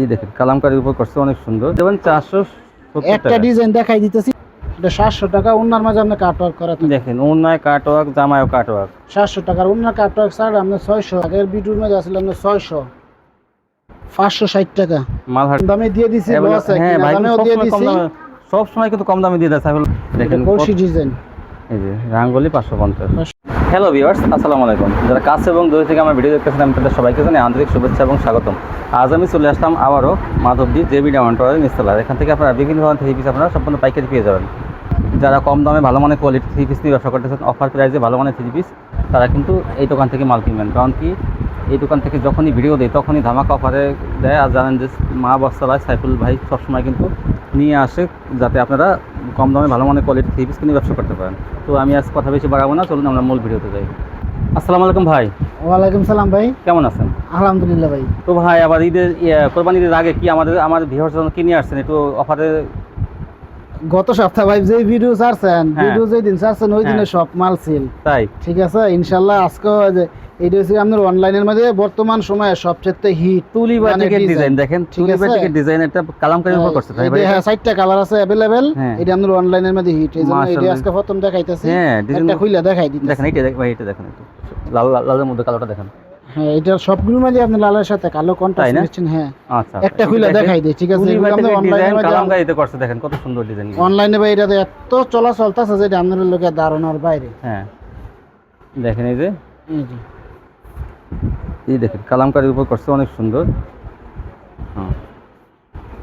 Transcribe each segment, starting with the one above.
এই দেখেন কালামকারির উপর করছে অনেক সুন্দর। যেমন চারশো একটা ডিজাইন দেখাই দিতেছি এটা সাতশো টাকা মাঝে করা জামায়ও সাতশো টাকার আপনার ছয়শো আগের বিটুর মাঝে আসলে আপনার ছয়শো পাঁচশো ষাট টাকা। দামে দিয়ে দিছি হ্যাঁ ভাই সব দিয়ে সময় দিছি। সব সময় কিন্তু কম দামে দিয়ে দেয় দেখেন কলসি ডিজাইন। এই যে রাঙ্গলি পাঁচশো পঞ্চাশ। হ্যালো ভিওয়ার্স আসসালামু আলাইকুম। যারা কাছে এবং দূরে থেকে আমার ভিডিও দেখতেছেন, আমি তাদের সবাইকে জানাই আন্তরিক শুভেচ্ছা এবং স্বাগতম। আজ আমি চলে আসলাম আবারও মাধবদী জেবি ডাউন্টারের মিস্তলার এখান থেকে আপনারা বিভিন্ন ধরনের থ্রি পিস আপনারা সম্পূর্ণ পাইকারি পেয়ে যাবেন। যারা কম দামে ভালো মানের কোয়ালিটি থ্রি পিস নিয়ে ব্যবসা করতেছেন অফার প্রাইসে ভালো মানের থ্রি পিস তারা কিন্তু এই দোকান থেকে মাল কিনবেন। কারণ কি এই দোকান থেকে যখনই ভিডিও দেয় তখনই ধামাকা অফারে দেয়। আর জানেন যে মা বস্তালায় সাইফুল ভাই সবসময় কিন্তু নিয়ে আসে যাতে আপনারা কম দামে ভালো মানের কোয়ালিটি থ্রি পিস কিনে ব্যবসা করতে পারেন। তো আমি আজ কথা বেশি বাড়াবো না চলুন আমরা মূল ভিডিওতে যাই। আসসালামু আলাইকুম ভাই। ওয়ালাইকুম সালাম ভাই। কেমন আছেন? আলহামদুলিল্লাহ ভাই। তো ভাই আবার ঈদের কোরবানি ঈদের আগে কি আমাদের আমার ভিউয়ার্স জন্য কি নিয়ে আসছেন? একটু অফারে গত সপ্তাহ ভাই যে ভিডিও ছাড়ছেন হ্যাঁ। ভিডিও যেই দিন ছাড়ছেন ওই দিনে হ্যাঁ। সব মাল ছিল তাই? ঠিক আছে? ইনশাল্লাহ আজকে এইটা হচ্ছে আপনার অনলাইনের মধ্যে বর্তমান সময়ে সবচেয়ে হিট মানে বাটিকের ডিজাইন দেখেন? বাটিকের ডিজাইন একটা কালামকারীর উপর করছে তাই ভাই? হ্যাঁ চারটা কালার আছে অ্যাভেলেবেল হ্যাঁ। এটা আপনার অনলাইনের মধ্যে হিট এই জন্য এটা আজকে প্রথম দেখাইতেছি। হ্যাঁ ডিজাইন একটা খুইলা দেখাই দিতে দেখেন এইটা দেখ ভাই এটা দেখেন লাল লাল- লালের মধ্যে কালোটা দেখেন। হ্যাঁ এটা সবগুলোর মাঝে আপনি লালের সাথে কালো কন্ট্রাস্ট না? নিচ্ছেন হ্যাঁ। আচ্ছা একটা খুইলা দেখাই দিই ঠিক আছে? আপনি কালামকারীতে করছে দেখেন কত সুন্দর ডিজাইন অনলাইনে ভাই এটাতে এত চলা চলতেছে যেটা আপনার লোকের ধারণার বাইরে। হ্যাঁ। দেখেন এই যে। এই যে। এই দেখেন কালামকারীর উপর করছে অনেক সুন্দর। হ্যাঁ।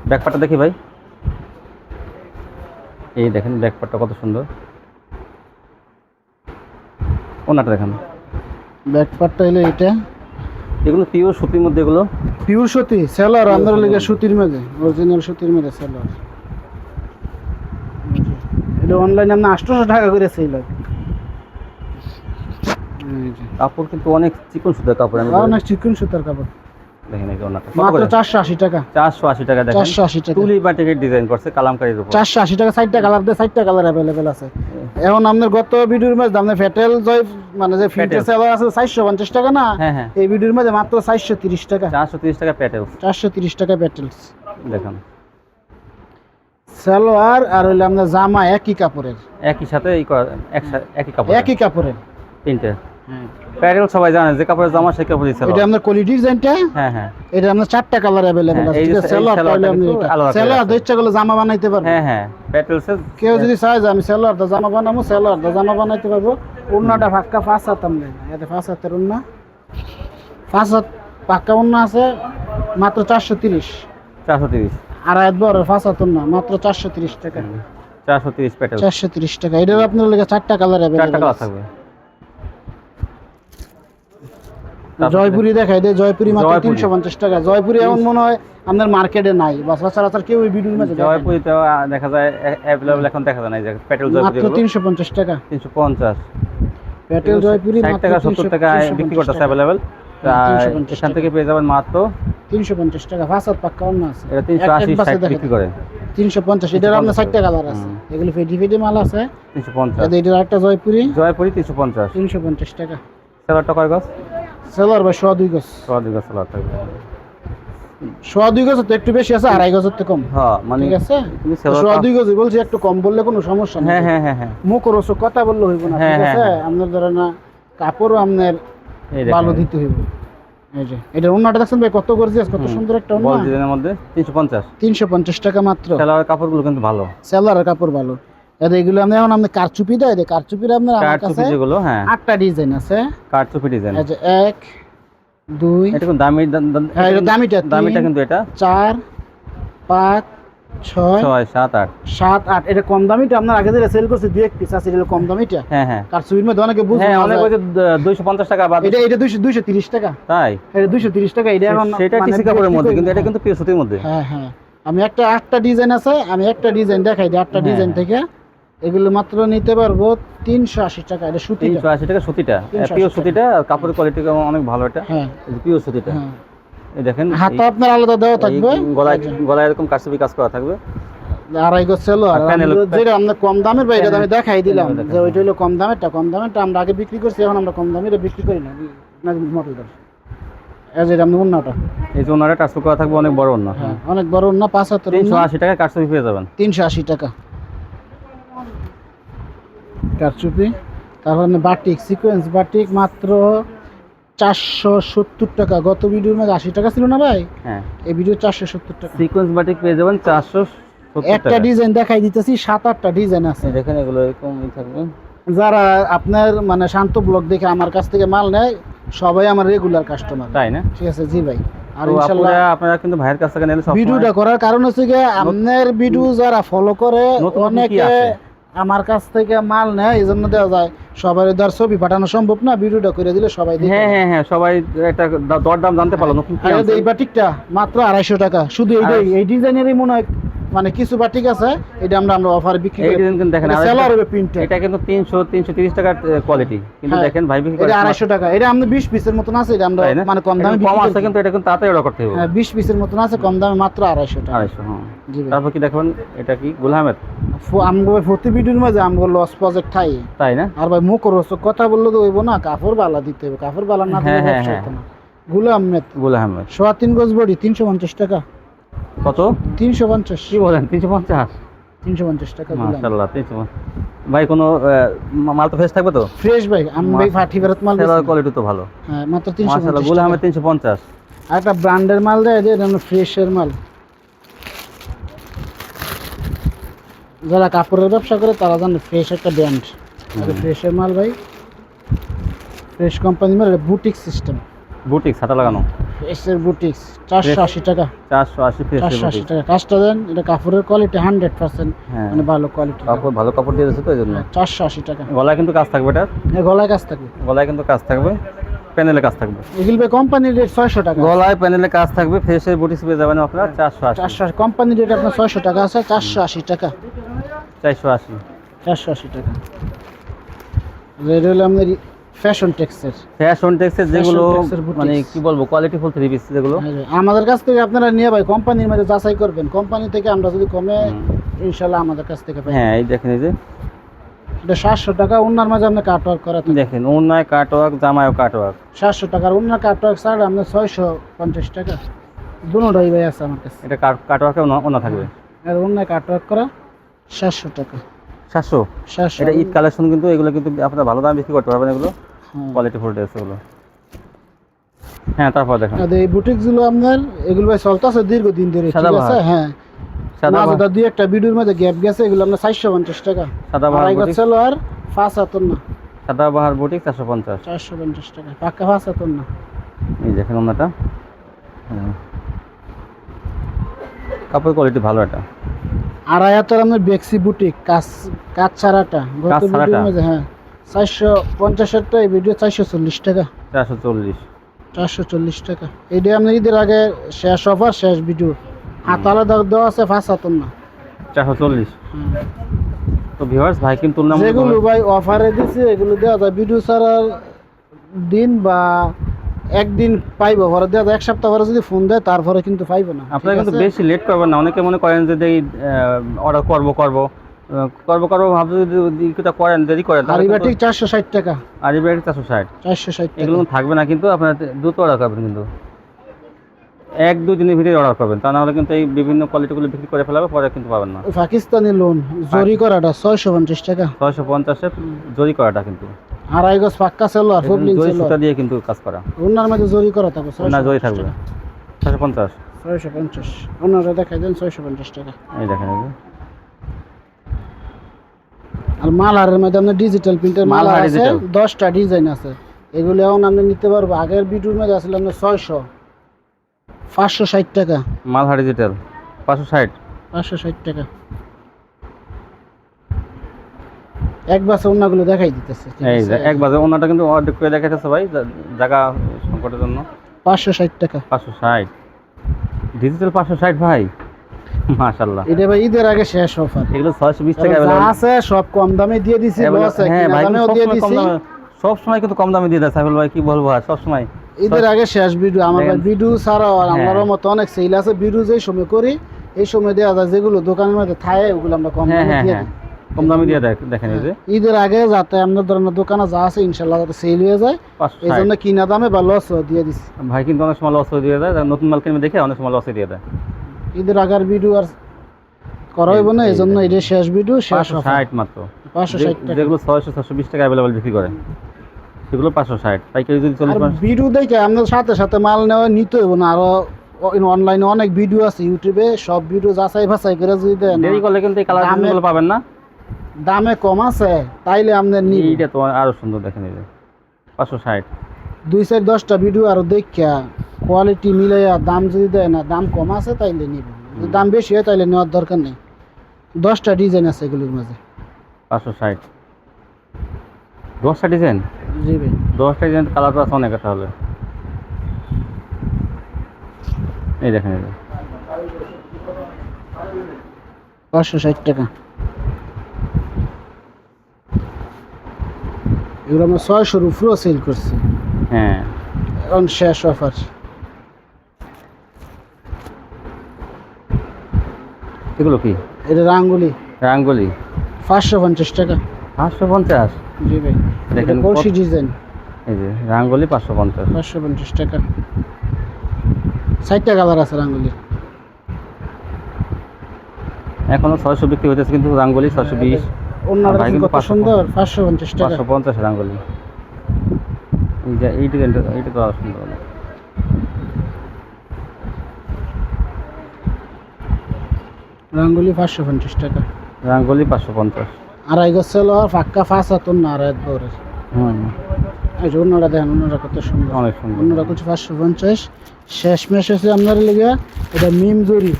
ব্যাকপাটটা দেখি ভাই। এই দেখেন ব্যাকপাটটা কত সুন্দর। ওনাটা দেখেন। ব্যাক পার্টটা হলো এটা। এগুলো পিওর সুতির মধ্যে এগুলো? পিওর সুতি সেলার আপনার লেগে সুতির মধ্যে অরিজিনাল সুতির মধ্যে সেলার এটা অনলাইনে আপনি আটশোশো টাকা করে সেল এই যে। কাপড় কিন্তু অনেক চিকন সুতার কাপড় আমি অনেক চিকন সুতার কাপড়। দেখেন এই ওনাটা মাত্র চারশো আশি টাকা। টাকা দেখেন। তুলি বাটিকের ডিজাইন করছে কালামকারীর উপর। চারশো আশি টাকা কালার দিয়ে আছে। এখন গত ভিডিওর মধ্যে আপনার ফেটেল জয় মানে যে ফিল্টার সেলার আছে চারশো পঞ্চাশ টাকা না? হ্যাঁ হ্যাঁ। এই ভিডিওর মধ্যে মাত্র চারশো তিরিশ টাকা। চারশো তিরিশ টাকা টাকা পেটেলস দেখেন। সালোয়ার আর হইলে আপনার জামা একই কাপড়ের। একই সাথে একই কাপড় একই কাপড়ের। তিনটে। প্যাটেল সবাই জানে যে কাপড়ের জামা সেই কাপড়ই ছিল এটা আপনার কোয়ালিটি ডিজাইনটা হ্যাঁ হ্যাঁ। এটা আপনার চারটা কালার হ্যাঁ, আছে। ঠিক আছে সালোয়ারটা তাহলে আপনি ইচ্ছা করলে জামা বানাইতে পারবেন হ্যাঁ হ্যাঁ কেউ যদি চায় যে আমি সেলোয়ার দা জামা বানাবো সেলোয়ার দা জামা বানাইতে পারব। ফাঁকা পাঁচ হাত আমি এতে পাঁচ হাতের পাঁচ হাত পাক্কা অন্য আছে মাত্র চারশো তিরিশ। চারশো তিরিশ। আর এক বড় পাঁচ হাত অন্য মাত্র চারশো তিরিশ টাকা। চারশো তিরিশ প্যাটেল চারশো তিরিশ টাকা। এটার আপনার লেগে চারটা কালার চারটা কালার থাকবে তারপরে- জয়পুরি দেখাই দে জয়পুরি মাত্র তিনশো পঞ্চাশ টাকা। জয়পুরি এমন মনে হয় আপনার মার্কেটে নাই বা সচরাচর কেউ ওই ভিডিওর মাঝে দেখে যায় অ্যাভেলেবল এখন দেখা যায় না প্যাটেল জয়পুরি মাত্র তিনশো পঞ্চাশ টাকা। তিনশো পঞ্চাশ। পেটেল জয়পুরি ষাট টাকা সত্তর টাকা বিক্রি করতেছে অ্যাভেলেবেল এখান থেকে পেয়ে যাবেন মাত্র তিনশো পঞ্চাশ টাকা হাত পাক্কা অন্য আছে। এটা তিনশো আশি ষাট বিক্রি করে। তিনশো পঞ্চাশ এটার আপনার চারটা কালার আছে। এগুলো ফেটি ফেটি মাল আছে। তিনশো পঞ্চাশ। এটার একটা জয়পুরি। জয়পুরি তিনশো পঞ্চাশ। তিনশো পঞ্চাশ টাকা। সেলারটা কয় গছ সেলার বা সোয়া দুই গজ। সোয়া দুই গছ সেলার থাকবে। সোয়া দুই গজ তো একটু বেশি আছে আড়াই গজের তো কম। হ্যাঁ মানে ঠিক আছে? সোয়া দুই গজ বলছি একটু কম বললে কোনো সমস্যা নেই। হ্যাঁ হ্যাঁ হ্যাঁ হ্যাঁ। মুখ রসো কথা বললে হইব না হ্যাঁ, ঠিক হ্যাঁ, আছে। আপনার ধরেন না কাপড়ও আপনার। ভালো দিতে হইব। এই যে এটা অন্যটা দেখছেন ভাই কত গর্জিয়াস কত সুন্দর একটা বল ডিজাইনের মধ্যে টাকা মাত্র। সেলারের কাপড়গুলো কিন্তু ভালো। সেলারের কাপড় ভালো। এগুলো আপনি এখন আপনি কারচুপি দেয় যে কারচুপির আপনার আমার কাছে যেগুলো হ্যাঁ। আটটা ডিজাইন আছে। কাঠচুপি ডিজাইন এক দুই এটা কিন্তু দামি হ্যাঁ, এটা দামিটা, দামিটা কিন্তু এটা। চার পাঁচ ছয় ছয় সাত আট। সাত আট। এটা কম দামিটা আপনার আগে যেটা সেল করছে দুই এক পিস আছে এটা কম দামিটা। হ্যাঁ হ্যাঁ। কারচুপির মধ্যে অনেকে বুঝবে হ্যাঁ অনেক দুইশো পঞ্চাশ টাকা বা এটা এটা দুইশো দুইশো তিরিশ টাকা। তাই? এটা দুইশো তিরিশ টাকা এটা এখন সেটা মানে টিসি কাপড়ের মধ্যে কিন্তু এটা কিন্তু সুতির মধ্যে। হ্যাঁ হ্যাঁ। আমি একটা আটটা ডিজাইন আছে আমি একটা ডিজাইন দেখাই দিই আটটা হ্যাঁ, ডিজাইন হ্যাঁ। থেকে। এগুলো মাত্র নিতে পারব তিনশো আশি টাকা এটা সুতি তিনশো আশি টাকা সুতিটা। 380 পিও টাকা। সুতিটা কাপড়ের কোয়ালিটি অনেক ভালো এটা। হ্যাঁ। পিও সুতিটা। হ্যাঁ। এই দেখেন হাতা আপনার আলাদা দেওয়া থাকবে। গলায় গলায় এরকম কারচুপি কাজ করা থাকবে। আড়াই গজ ছিল যেটা আমরা কম দামের বা এটা আমি দেখাই দিলাম। যে ওইটা হলো কম দামেরটা কম দামেরটা আমরা আগে বিক্রি করছি এখন আমরা কম দামের বিক্রি করি না। না মডেল এই যে আপনি এই যে ওনারা টাচ করা থাকবে অনেক বড় অন্য হ্যাঁ অনেক বড় উন্না পাঁচ হাতের তিনশো আশি টাকায় কাটছবি পেয়ে যাবেন। তিনশো আশি টাকা। কারচুপি তারপর বাটিক সিকোয়েন্স বাটিক মাত্র চারশো সত্তর টাকা। গত ভিডিওর মধ্যে আশি টাকা ছিল না ভাই? হ্যাঁ। এই ভিডিও চারশো সত্তর টাকা। সিকোয়েন্স বাটিক পেয়ে যাবেন চারশো সত্তর একটা ডিজাইন দেখাই দিতেছি সাত আটটা ডিজাইন আছে। দেখেন এগুলো এরকমই থাকবে। যারা আপনার মানে শান্ত ব্লগ দেখে আমার কাছ থেকে মাল নেয় সবাই আমার রেগুলার কাস্টমার তাই না? ঠিক আছে জি ভাই। আর তো ইনশাল্লাহ আপনারা কিন্তু ভাইয়ের কাছ থেকে নিলে সব ভিডিওটা করার কারণ হচ্ছে গিয়ে আপনার ভিডিও যারা ফলো করে অনেকে? আমার কাছ থেকে মাল নেয় এই জন্য দেওয়া যায়। সবার ধর ছবি পাঠানো সম্ভব না ভিডিওটা করে দিলে সবাই হ্যাঁ হ্যাঁ হ্যাঁ সবাই একটা দরদাম জানতে পারল। এই বাটিকটা মাত্র আড়াইশো টাকা শুধু এইটাই এই ডিজাইনেরই মনে হয় মানে কিছু বাটিক আছে এটা আমরা আমরা অফারে বিক্রি করি। কিন্তু দেখেন টাকা- হবে প্রিন্টে এটা কিন্তু তিনশো তিনশো তিরিশ টাকার কোয়ালিটি কিন্তু হ্যাঁ, দেখেন ভাই বিক্রি করে এটা আড়াইশো টাকা। এটা আমরা বিশ পিসের মতন আছে এটা আমরা মানে কম দামে কম আছে। কিন্তু এটা কিন্তু তাড়াতাড়ি অর্ডার করতে হবে। হ্যাঁ বিশ পিসের মতন আছে কম দামে মাত্র আড়াইশো টাকা। আড়াইশো হ্যাঁ। জি তারপর কি দেখবেন এটা কি গুল আহমেদ? ফো- আমগো প্রতি ভিডিওর মাঝে আমগো লস প্রজেক্ট থাই তাই না? আর ভাই মুখ রস কথা বললে তো হইব না কাপড় বালা দিতে হবে কাপড় বালা না দিলে হ্যাঁ, হ্যাঁ, ব্যবসা হ্যাঁ। হতো না। গুলো আহমেদ। গুল আহমেদ। সোয়া তিন গজ বডি তিনশো পঞ্চাশ টাকা। কত? তিনশো পঞ্চাশ। কি বলেন তিনশো পঞ্চাশ? তিনশো পঞ্চাশ টাকা মাশাল্লাহ তিনশো পঞ্চাশ। ভাই কোনো মাল তো ফ্রেশ থাকবে তো? ফ্রেশ ভাই আমি ভাই ফাটি ফেরত মাল কোয়ালিটি তো ভালো। হ্যাঁ মাত্র তিনশো মাশাল্লাহ গুল আহমেদ তিনশো পঞ্চাশ। আর একটা ব্র্যান্ডের মাল দেয় যে এটা ফ্রেশের মাল। যারা কাপড়ের ব্যবসা করে তারা জানে ফ্রেশ একটা ব্র্যান্ড ফ্রেশের মাল ভাই। ফ্রেশ কোম্পানি মাল বুটিক সিস্টেম বুটিক ছাতা লাগানো? এসের বুটিক্স চারশো আশি টাকা। চারশো আশি চারশো আশি টাকা। কাজটা দেন এটা কাপড়ের কোয়ালিটি হান্ড্রেড পার্সেন্ট হ্যাঁ। মানে ভালো কোয়ালিটি কাপড় ভালো কাপড় দিয়ে দিচ্ছে তো এই জন্য চারশো আশি টাকা। গলায় কিন্তু কাজ থাকবে এটা? এ গলায় কাজ থাকবে। গলায় কিন্তু কাজ থাকবে প্যানেলে কাজ থাকবে। এগুলো কোম্পানির রেট ছয়শো টাকা। গলায় প্যানেলে কাজ থাকবে ফ্রেশের বুটিক্স পেয়ে যাবেন আপনারা চারশো আশি। চারশো কোম্পানির রেট আপনার ছয়শো টাকা আছে চারশো আশি টাকা। চারশো আশি। চারশো আশি টাকা। রেট হলো আপনার ফ্যাশন টেক্সের ফ্যাশন টেক্সের যেগুলো মানে কি বলব কোয়ালিটি ফুল থ্রি পিস যেগুলো। আমাদের কাছ থেকে আপনারা নিয়ে ভাই কোম্পানির মধ্যে যাচাই করবেন। কোম্পানি থেকে আমরা যদি কমে ইনশাল্লাহ আমাদের কাছ থেকে পাই। হ্যাঁ এই দেখেন এই যে। এটা সাতশো টাকা অন্যার মাঝে আপনি কাট ওয়ার্ক করা দেখেন অন্যায় কাটওয়ার্ক জামায়ও কাটওয়ার্ক সাতশো টাকার অন্য কাট ওয়ার্ক ছাড় আপনার ছয়শো পঞ্চাশ টাকা। দুটোই ভাই আছে আমার কাছে। এটা কাটওয়ার্কে অন্য থাকবে? আর অন্য কাট ওয়ার্ক করা সাতশো টাকা। সাতশো? সাতশো। এটা ঈদ কালেকশন কিন্তু এগুলো কিন্তু আপনারা ভালো দামে বিক্রি করতে পারবেন এগুলো। হ্যাঁ। কোয়ালিটি ফুল ড্রেস এগুলো। হ্যাঁ তারপর দেখেন। আর এই বুটিকগুলো আপনার এগুলো ভাই চলতেছে দীর্ঘদিন ধরে ঠিক আছে? হ্যাঁ। সাদা দুই একটা ভিডিওর মধ্যে গ্যাপ গেছে এগুলো আপনার চারশো পঞ্চাশ টাকা। আড়াই গজ বুটিক? ছিল আর পাঁচ হাতর না সাদাবাহার বুটিক চারশো পঞ্চাশ। চারশো পঞ্চাশ টাকা পাক্কা পাঁচ হাতর না এই দেখেন ওনাটা হ্যাঁ। কাপড় কোয়ালিটি ভালো এটা। আড়াই হাতর আপনার বেক্সি বুটিক কাজ কাজ ছাড়াটা। গত ভিডিওর মধ্যে হ্যাঁ। চারশো পঞ্চাশেরটা এই ভিডিও চারশো চল্লিশ টাকা। চারশো চল্লিশ। চারশো চল্লিশ টাকা। এইটা আপনার ঈদের আগে শেষ অফার শেষ ভিডিও হাত আলাদা দেওয়া আছে পাঁচ হাতর না। চারশো চল্লিশ। তো ভিউয়ার্স ভাই কিন্তু যেগুলো ভাই অফারে দিছে এগুলো দেওয়া যায়। ভিডিও ছাড়ার দিন বা একদিন পাইবো পরে দেওয়া যায়। এক সপ্তাহ পরে যদি ফোন দেয় তারপরে কিন্তু পাইবো না। আপনারা কিন্তু বেশি লেট করবেন না। অনেকে মনে করেন যে এই অর্ডার করব করব। করব করব ভাবতে যদি কিছুটা করেন দেরি করেন আরিবাটিক চারশো ষাট টাকা। আরিবাটিক চারশো ষাট। চারশো ষাট এগুলো থাকবে না কিন্তু আপনার দ্রুত অর্ডার করবেন কিন্তু। এক দু দিনের ভিতরে অর্ডার করবেন। তা নাহলে কিন্তু এই বিভিন্ন কোয়ালিটিগুলো বিক্রি করে ফেলাবে পরে কিন্তু পাবেন না। পাকিস্তানি লোন জরি করাটা ছয়শো পঞ্চাশ টাকা। ছয়শো পঞ্চাশে জরি করাটা কিন্তু। আড়াই গজ পাক্কা ছিল আর ফুবলিং জরি সুতা দিয়ে কিন্তু কাজ করা। ওনার মধ্যে জরি করা থাকবে না জরি থাকবে। ছয়শো পঞ্চাশ। ছয়শো পঞ্চাশ। ওনারা দেখাই দেন ছয়শো পঞ্চাশ টাকা। এই দেখেন। আর মালারের মধ্যে আপনার ডিজিটাল প্রিন্টের মালা আছে দশটা ডিজাইন আছে। এগুলো এখন আপনি নিতে পারব। আগের ভিডিওর মধ্যে আসলে আপনার ছয়শো পাঁচশো ষাট টাকা। মালহা ডিজিটাল পাঁচশো ষাট। পাঁচশো ষাট টাকা। এক বাসে অন্যগুলো দেখাই দিতেছে। এই যে এক বাজে ওনাটা কিন্তু অর্ধেক করে দেখাইতেছে ভাই জায়গা সংকটের জন্য। পাঁচশো ষাট টাকা। পাঁচশো ষাট। ডিজিটাল পাঁচশো ষাট ভাই। মাশাল্লাহ এটা ভাই ঈদের আগে শেষ অফার। এগুলো ছয়শো বিশ টাকা আছে সব কম দামে দিয়ে দিছি লস হ্যাঁ ভাই দিয়ে দিছি। সব সময় কিন্তু কম দামে দিয়ে দেয় সাইফুল ভাই কি বলব আর সব সময় ঈদের আগে শেষ ভিডিও আমার ভিডিও ছাড়াও হ্যাঁ। আমারও মতো অনেক সেল আছে ভিডিও যেই সময় করি এই সময় দেওয়া যায় যেগুলো দোকানের মধ্যে থাকে ওগুলো আমরা কম হ্যাঁ দামে দিয়ে দিই। কম দামে দিয়ে দেখ দেখেন এই যে। ঈদের আগে যাতে আপনার ধরনের দোকানে যা আছে ইনশাল্লাহ সেল হয়ে যায়। এই জন্য কিনা দামে বা লস দিয়ে দিচ্ছি ভাই কিন্তু অনেক সময় লস দিয়ে দেয় নতুন মাল কিনবে দেখে অনেক সময় লস দিয়ে দেয়। ঈদের আগের ভিডিও আর করা হইব না এই জন্য এটা শেষ ভিডিও শেষ পাঁচশো। ষাট মাত্র। পাঁচশো ষাট যেগুলো ছয়শো ছশো বিশ টাকা অ্যাভেলেবল বিক্রি করে। সেগুলো পাঁচশো ষাট। পাইকারি যদি চল্লিশ ভিডিও দেখে আপনার সাথে সাথে মাল নেওয়া নিতে হইব না। আরও অনলাইনে অনেক ভিডিও আছে ইউটিউবে সব ভিডিও যাচাই বাছাই করে যদি দেন। দেরি করলে কিন্তু এই কালার দামে- পাবেন না। দামে কম আছে তাইলে আপনার নিব। এইটা তো আরও সুন্দর দেখেন এই যে। পাঁচশো ষাট। দুই চার দশটা ভিডিও আরও দেখা কোয়ালিটি মিলাইয়া দাম যদি দেয় না দাম কম আছে তাইলে নিব। দাম বেশি হয় তাইলে নেওয়ার দরকার নেই। দশটা ডিজাইন আছে এগুলোর মাঝে। পাঁচশো ষাট। দশটা ডিজাইন জি ভাই। দশটা ডিজাইন কালার আছে অনেক তাহলে। এই দেখেন যে। পাঁচশো ষাট টাকা। এগুলো আমরা ছয়শোর উপরেও সেল করছি। হ্যাঁ। এখন শেষ অফার। এগুলো কি? এটা রাঙ্গুলি। রাঙ্গলি। পাঁচশো পঞ্চাশ টাকা। পাঁচশো পঞ্চাশ? জি ভাই। দেখেন কলসি ডিজাইন। এই যে রাঙ্গলি পাঁচশো পঞ্চাশ। পাঁচশো পঞ্চাশ টাকা। ষাটটা কালার আছে রাঙ্গুলি। এখনও ছয়শো বিক্রি হইতেছে কিন্তু রাঙ্গলি ছয়শো বিশ। কিন্তু কত সুন্দর পাঁচশো পঞ্চাশ টাকা। পাঁচশো পঞ্চাশ রাঙ্গলি। ডিজাইনটা এইটা তো সুন্দর অনেক। রাঙ্গুলি পাঁচশো পঞ্চাশ টাকা রাঙ্গলি পাঁচশো পঞ্চাশ আড়াই গজ সেলো আর ফাঁকা ফাঁস হাতুন না আড়াই দৌড়ের এই যে অন্যরা দেখেন অন্যরা কত সুন্দর অনেক সুন্দর অন্যরা করছে পাঁচশো পঞ্চাশ শেষ মেশ হচ্ছে আপনার লেগে এটা মিম জরি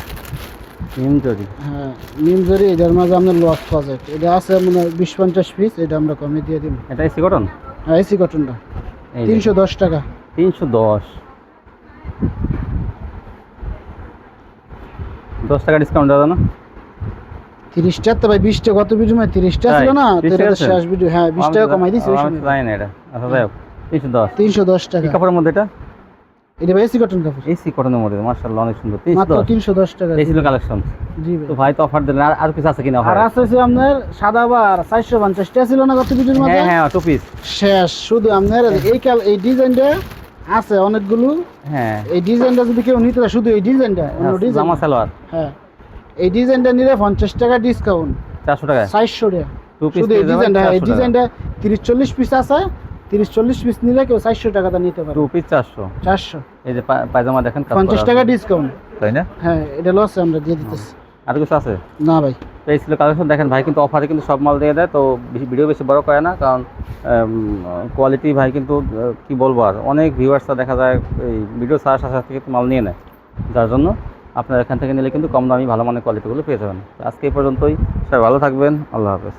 নিম জরি হ্যাঁ মিম জরি এটার মাঝে আপনার লস প্রজেক্ট এটা আছে মানে বিশ পঞ্চাশ পিস এটা আমরা কমে দিয়ে দিব এটা এসি কটন হ্যাঁ এসি কটনটা তিনশো দশ টাকা। তিনশো দশ। দশ টাকা ডিসকাউন্ট দাদা না? তিরিশটা তো ভাই বিশটা কত ভিডিও মানে তিরিশটা ছিল না? 30 তো টাকা শেষ ভিডিও হ্যাঁ বিশ টাকা কমাই সময়। জানি না এটা। আচ্ছা যাই হোক তিনশো দশ। তিনশো দশ টাকা। কাপড়ের মধ্যে এটা? এটা ভাই এসি কটন কাপড়। এসি কটনের মধ্যে মার্শাল্লাহ অনেক সুন্দর। মাত্র দশ তিনশো দশ টাকা। এই ছিল কালেকশন। জি তো ভাই ভাই তো অফার দিলেন। আর আর কিছু আছে কিনা আর আছে হচ্ছে আপনার সাদা বার চারশো পঞ্চাশটা ছিল না কত ভিডিওর হ্যাঁ মধ্যে? হ্যাঁ টু পিস শেষ শুধু আপনার এই কাল এই ডিজাইনটা আছে অনেকগুলো। হ্যাঁ। এই ডিজাইনটা যদি কেউ নিতে শুধু এই ডিজাইনটা অন্য ডিজাইন। জামা সালোয়ার। হ্যাঁ। এই ডিজাইনটা নিলে পঞ্চাশ টাকা ডিসকাউন্ট চারশো টাকায় চারশো টাকা। টু পিস এই ডিজাইনটা হ্যাঁ, এই ডিজাইনটা তিরিশ চল্লিশ পিস আছে। তিরিশ চল্লিশ পিস নিলে কেউ চারশো টাকাটা নিতে পারে। টু পিস চারশো? চারশো। এই যে পায়জামা দেখেন পঞ্চাশ টাকা ডিসকাউন্ট তাই না? হ্যাঁ এটা লস আমরা দিয়ে দিতেছি। আর কিছু আছে? না ভাই। এই ছিল কালেকশন দেখেন ভাই কিন্তু অফারে কিন্তু সব মাল দিয়ে দেয় তো বেশি ভিডিও বেশি বড় করে না কারণ কোয়ালিটি ভাই কিন্তু কি বলব আর অনেক ভিউয়ার্সরা দেখা যায় এই ভিডিও সারা সাথে কিন্তু মাল নিয়ে নেয়। যার জন্য আপনার এখান থেকে নিলে কিন্তু কম দামি ভালো মানের কোয়ালিটিগুলো পেয়ে যাবেন। আজকে এই পর্যন্তই। সবাই ভালো থাকবেন। আল্লাহ হাফেজ।